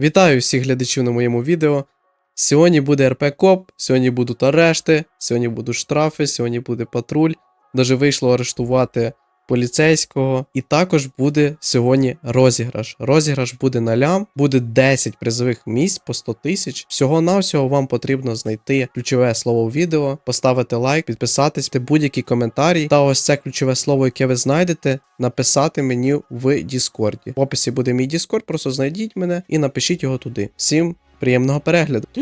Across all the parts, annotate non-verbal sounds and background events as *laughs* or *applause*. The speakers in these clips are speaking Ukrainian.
Вітаю всіх глядачів на моєму відео. Сьогодні буде РП Коп, сьогодні будуть арешти, сьогодні будуть штрафи, сьогодні буде патруль. Даже вийшло арештувати поліцейського. І також буде сьогодні розіграш. Розіграш буде на лям, буде 10 призових місць по 100 тисяч. Всього-навсього вам потрібно знайти ключове слово в відео, поставити лайк, підписатись, будь-який коментарі. Та ось це ключове слово, яке ви знайдете, написати мені в Діскорді. В описі буде мій Діскорд, просто знайдіть мене і напишіть його туди. Всім приємного перегляду. *gasps*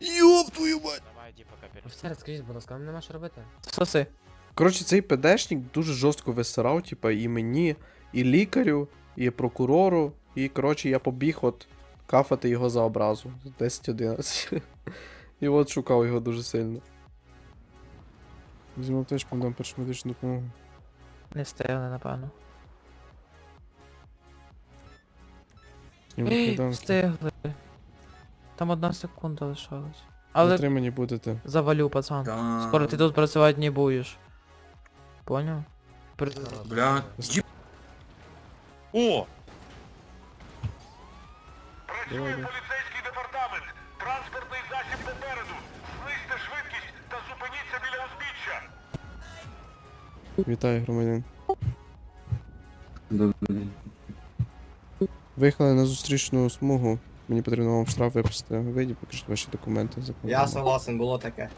Йоп твою мать! Давай, іди поки. Офіцер, скажіть, будь ласка, вам нема що робити? Соси. Коротше, цей ПДшник дуже жорстко висирав, типа, і мені, і лікарю, і прокурору. І коротше, я побіг от кафати його за образу. 10-11. *laughs* І от шукав його дуже сильно. Візьму аптечку, дам першу медичну допомогу. Не встигли, напевно. Ей. Встигли. Там одна секунда лишалась. Але Затримані будете. завалю, пацан. Да. Скоро ти тут працювати не будеш. Поняв? При... Бля, еб... О! Давай. Поліцейський департамент. Транспортний засіб попереду. Знизьте швидкість та зупиніться біля узбіччя. Вітаю, громадян. Добрий день. Виїхали на зустрічну смугу. Мені потрібно вам штраф виписати. Вийдіть, покажіть ваші документи. Я согласен, було таке.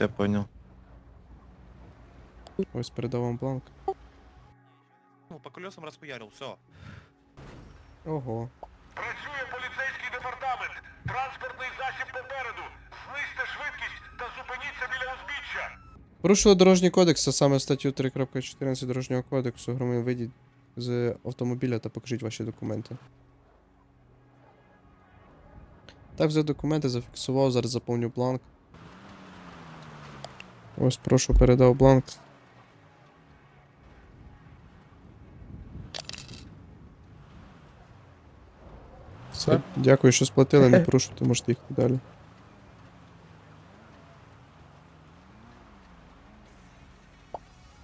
Все понял. Ось передав вам бланк. Ну, по колесам расхуярил, все. Ого. Працює поліцейський департамент. Транспортний засіб попереду. Знизьте швидкість та зупиніться біля узбіччя. Порушили дорожній кодекс, а саме статтю 3.14 дорожнього кодексу. Громадян, вийдіть з автомобіля та покажіть ваші документи. Так, взяв документи, зафіксував, зараз заповню бланк. Ось, прошу, передав бланк. Все, дякую, що сплатили, не *laughs* порушуйте, можете їхати далі.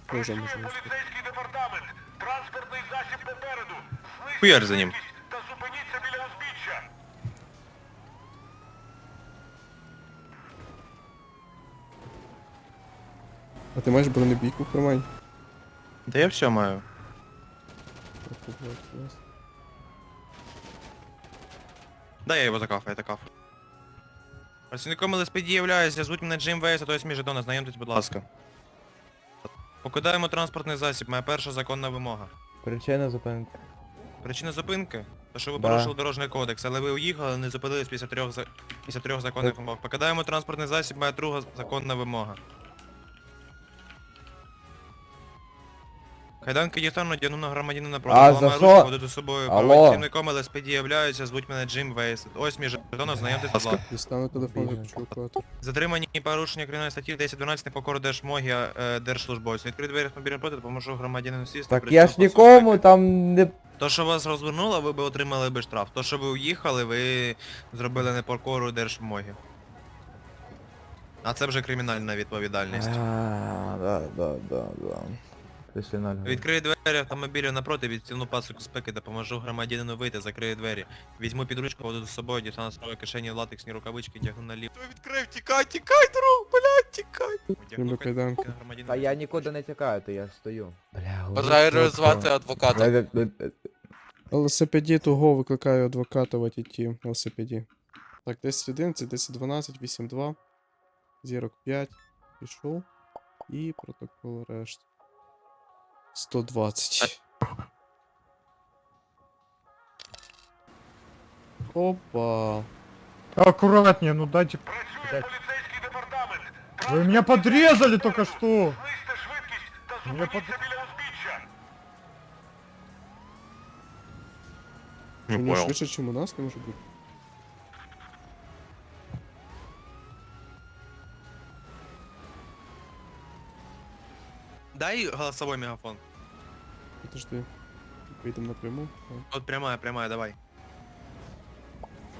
Поліцейський департамент. Транспортний засіб попереду. Хуяр за ним. швидкість та зупиніться біля узбіччя. А ти маєш бронебійку в кармані? Да я все маю. Да, я його закафаю, я каф. Працівником ЛСПД являюся, звуть мене Джим Вейс, а то є мій жетон, ознайомтесь, будь ласка. Покидаємо транспортний засіб, моя перша законна вимога. Причина зупинки. Причина зупинки? То, що ви Да. порушили дорожній кодекс, але ви уїхали, не зупинились після трьох, за... після трьох законних вимог. Покидаємо транспортний засіб, моя друга законна вимога. Кайданки дістану надягну на громадянина проти. А, за що? Собою. Алло? Працівником ЛСПД являюся, звуть мене Джим Вейс. Ось мій жетон, ознайомтесь, будь ласка. Дістану телефон, Біжи. виключу евакуатор. Затримані і порушення кримінальної статті 1012 непокору держмогі е, держслужбовців. Відкрий двері автомобіля проти, допоможу громадянину сісти. Так я ж нікому там не. То, що вас розвернуло, ви б отримали би штраф. То, що ви уїхали, ви зробили непокору держмоги. А це вже кримінальна відповідальність. А, да, да, да, да. Пішли на Відкрию двері автомобіля напроти, відтягну пасок спеки, допоможу громадянину вийти, закрию двері. Візьму під ручку, воду з собою, дістану з правої кишені латексні рукавички, тягну наліво. Той відкрив, тікай, тікай, друг, блядь, тікай. Люблю кайданки. Та я нікуди не тікаю, то я стою. Бля, Бажаю реалізувати адвоката. адвоката. ЛСПД того викликаю адвоката в АТТ ЛСПД. Так, 10.11, 10.12, 8.2, зірок 5, пішов. І протокол решт. 120. Опа. Аккуратнее, ну дайте... Працює поліцейський департамент. Вы меня подрезали только что! Знизьте швидкість та Мене зупиніться біля узбіччя. Не Він понял. швидше, ніж у нас не може бути. Дай голосовой мегафон. Подожди. Вийдемо напряму. Так. Вот прямая, прямая, давай.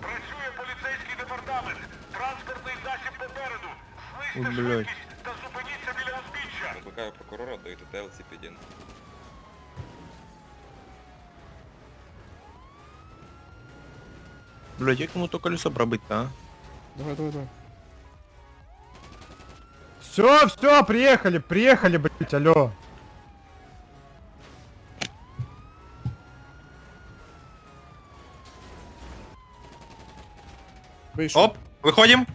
Працює поліцейський департамент. Транспортний засіб попереду. От, Знизьте блядь. швидкість та зупиніться біля узбіччя. викликаю прокурора до ІТТ ЛЦПД. Блядь, як йому то колесо пробити, а? Давай, давай, давай. Все, все, приехали, приехали, блять, алло. Вийшов. Оп, виходим.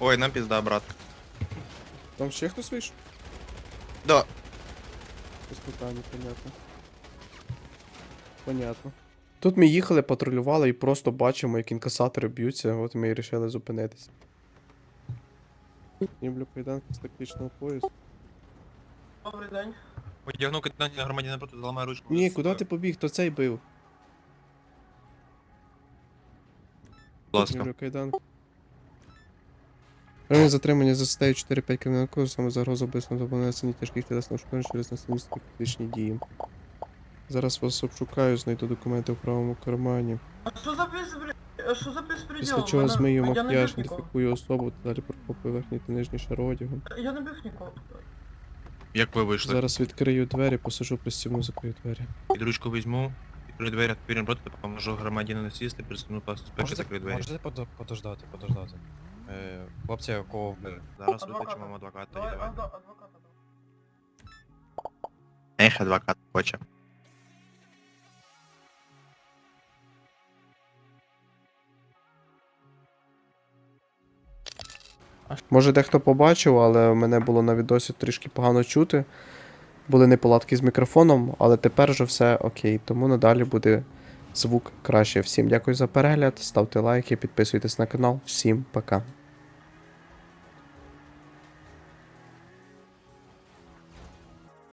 Ой, нам пізда, брат. Там ще хтось вийшов? Да. Без питання, понятно. Понятно. Тут ми їхали, патрулювали і просто бачимо, як інкасатори б'ються, от ми і вирішили зупинитися. Люблю кайданки з тактичного поясу. Одягну киданці на громадянина проти, заламаю ручку. Ні, куди ти побіг? То цей бив. Ласка. Кайданки. Затримання за статтею 4-5 кримінального кодексу, саме загроза вбивства та понесення тяжких тілесних ушкоджень через насильницькі фізичні дії. Зараз вас обшукаю, знайду документи в правому кармані. А що за безпреділ? А що за безпреділ? Після чого не макіяж, ідентифікую особу та далі прохоплюю верхній та нижній шар одягу. Я не бив нікого. Як ви вийшли? Зараз відкрию двері, посажу пристібну, закрию двері. Під ручку візьму, відкрию двері, відповім проти, допоможу громадянину сісти, пристегну пас безпеки, закрию двері. Можете подо- подождати, подождати. Е, хлопці, кого вбили? Зараз викличемо адвоката. Давай, і давай. Ех, адвокат хоче. Може дехто побачив, але мене було на відосі трішки погано чути. Були неполадки з мікрофоном, але тепер вже все окей, тому надалі буде звук краще. Всім дякую за перегляд, ставте лайки, підписуйтесь на канал. Всім пока.